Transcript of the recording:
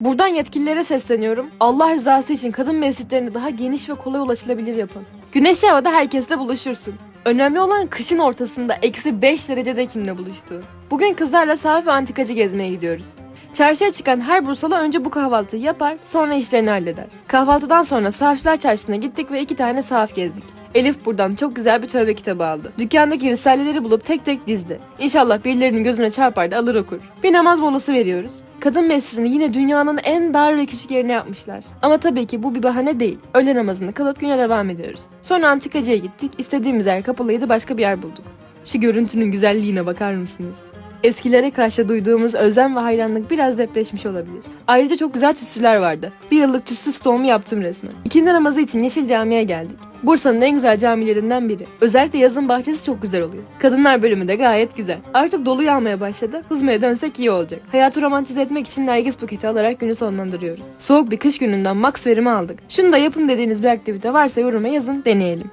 Buradan yetkililere sesleniyorum. Allah rızası için kadın mescitlerini daha geniş ve kolay ulaşılabilir yapın. Güneşli havada herkesle buluşursun. Önemli olan kışın ortasında eksi 5 derecede kimle buluştuğu. Bugün kızlarla sahaf ve antikacı gezmeye gidiyoruz. Çarşıya çıkan her Bursalı önce bu kahvaltıyı yapar, sonra işlerini halleder. Kahvaltıdan sonra sahafçılar çarşısına gittik ve iki tane sahaf gezdik. Elif buradan çok güzel bir tövbe kitabı aldı. Dükkandaki risaleleri bulup tek tek dizdi. İnşallah birilerinin gözüne çarpar da alır okur. Bir namaz molası veriyoruz. Kadın mescidini yine dünyanın en dar ve küçük yerine yapmışlar. Ama tabii ki bu bir bahane değil. Öğle namazını kılıp güne devam ediyoruz. Sonra antikacıya gittik. İstediğimiz yer kapalıydı başka bir yer bulduk. Şu görüntünün güzelliğine bakar mısınız? Eskilere karşı duyduğumuz özlem ve hayranlık biraz depreşmiş olabilir. Ayrıca çok güzel tütsüler vardı. Bir yıllık tütsü stoğumu yaptım resmen. İkindi namazı için Yeşil Cami'ye geldik. Bursa'nın en güzel camilerinden biri. Özellikle yazın bahçesi çok güzel oluyor. Kadınlar bölümü de gayet güzel. Artık dolu yağmaya başladı. Huzme'ye dönsek iyi olacak. Hayatı romantize etmek için Nergis paketi alarak günü sonlandırıyoruz. Soğuk bir kış gününden max verimi aldık. Şunu da yapın dediğiniz bir aktivite varsa yoruma yazın deneyelim.